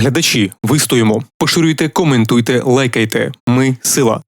Глядачі, вистоїмо, поширюйте, коментуйте, лайкайте. Ми сила.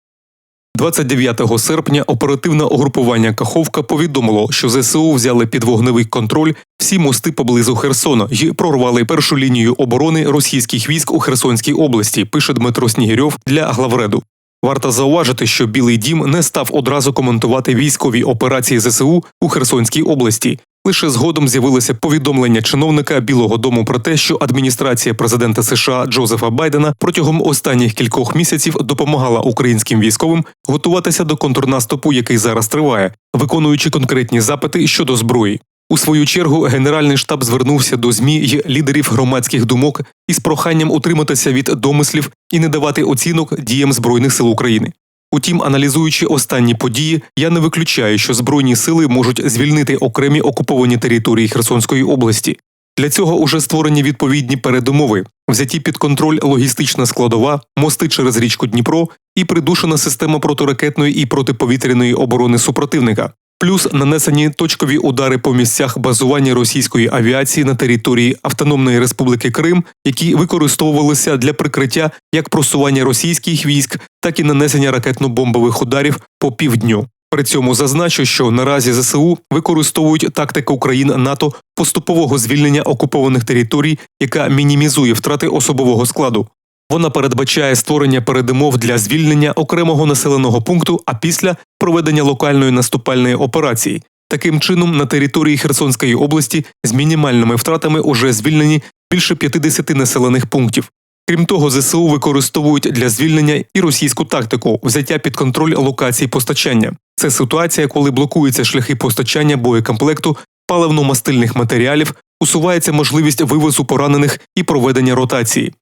29 серпня оперативне угрупування Каховка повідомило, що ЗСУ взяли під вогневий контроль всі мости поблизу Херсона і прорвали першу лінію оборони російських військ у Херсонській області. Пише Дмитро Снігірьов для главреду. Варто зауважити, що Білий Дім не став одразу коментувати військові операції ЗСУ у Херсонській області. Лише згодом з'явилося повідомлення чиновника Білого Дому про те, що адміністрація президента США Джозефа Байдена протягом останніх кількох місяців допомагала українським військовим готуватися до контрнаступу, який зараз триває, виконуючи конкретні запити щодо зброї. У свою чергу Генеральний штаб звернувся до змі й лідерів громадських думок із проханням утриматися від домислів і не давати оцінок діям збройних сил України. Утім, аналізуючи останні події, я не виключаю, що збройні сили можуть звільнити окремі окуповані території Херсонської області. Для цього уже створені відповідні передумови, взяті під контроль логістична складова, мости через річку Дніпро і придушена система протиракетної і протиповітряної оборони супротивника, плюс нанесені точкові удари по місцях базування російської авіації на території Автономної Республіки Крим, які використовувалися для прикриття як просування російських військ, так і нанесення ракетно-бомбових ударів по півдню. При цьому зазначу, що наразі ЗСУ використовують тактику країн НАТО поступового звільнення окупованих територій, яка мінімізує втрати особового складу. Вона передбачає створення передумов для звільнення окремого населеного пункту, а після проведення локальної наступальної операції. Таким чином, на території Херсонської області з мінімальними втратами уже звільнені більше 50 населених пунктів. Крім того, ЗСУ використовують для звільнення і російську тактику взяття під контроль локацій постачання. Це ситуація, коли блокуються шляхи постачання боєкомплекту, паливно-мастильних матеріалів, усувається можливість вивозу поранених і проведення ротації.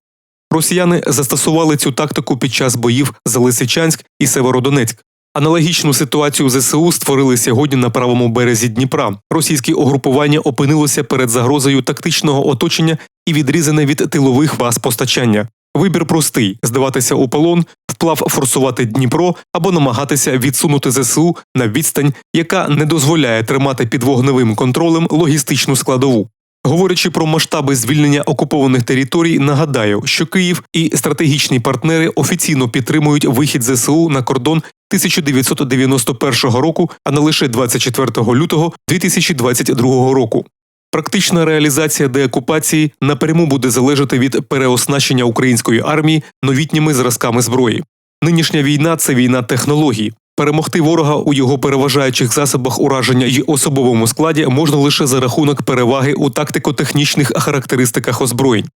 Росіяни застосували цю тактику під час боїв за Лисичанськ і Северодонецьк. Аналогічну ситуацію ЗСУ створили сьогодні на правому березі Дніпра. Російське угрупування опинилося перед загрозою тактичного оточення і відрізане від тилових ваз постачання. Вибір простий: здаватися у полон, вплав форсувати Дніпро або намагатися відсунути ЗСУ на відстань, яка не дозволяє тримати під вогневим контролем логістичну складову. Говорячи про масштаби звільнення окупованих територій, нагадаю, що Київ і стратегічні партнери офіційно підтримують вихід ЗСУ на кордон 1991 року, а не лише 24 лютого 2022 року. Практична реалізація деокупації напряму буде залежати від переоснащення української армії новітніми зразками зброї. Нинішня війна це війна технологій. Перемогти ворога у його переважаючих засобах ураження й особовому складі можна лише за рахунок переваги у тактико-технічних характеристиках озброєнь.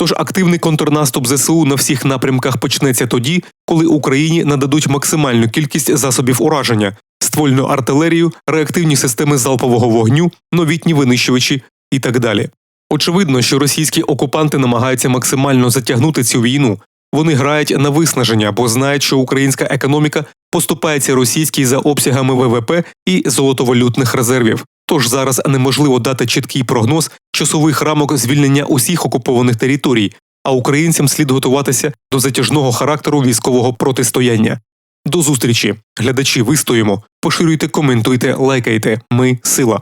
Тож активний контрнаступ ЗСУ на всіх напрямках почнеться тоді, коли Україні нададуть максимальну кількість засобів ураження, ствольну артилерію, реактивні системи залпового вогню, новітні винищувачі і так далі. Очевидно, що російські окупанти намагаються максимально затягнути цю війну. Вони грають на виснаження, бо знають, що українська економіка поступається російській за обсягами ВВП і золотовалютних резервів. Тож зараз неможливо дати чіткий прогноз часових рамок звільнення усіх окупованих територій, а українцям слід готуватися до затяжного характеру військового протистояння. До зустрічі, глядачі, вистоїмо, поширюйте, коментуйте, лайкайте. Ми сила.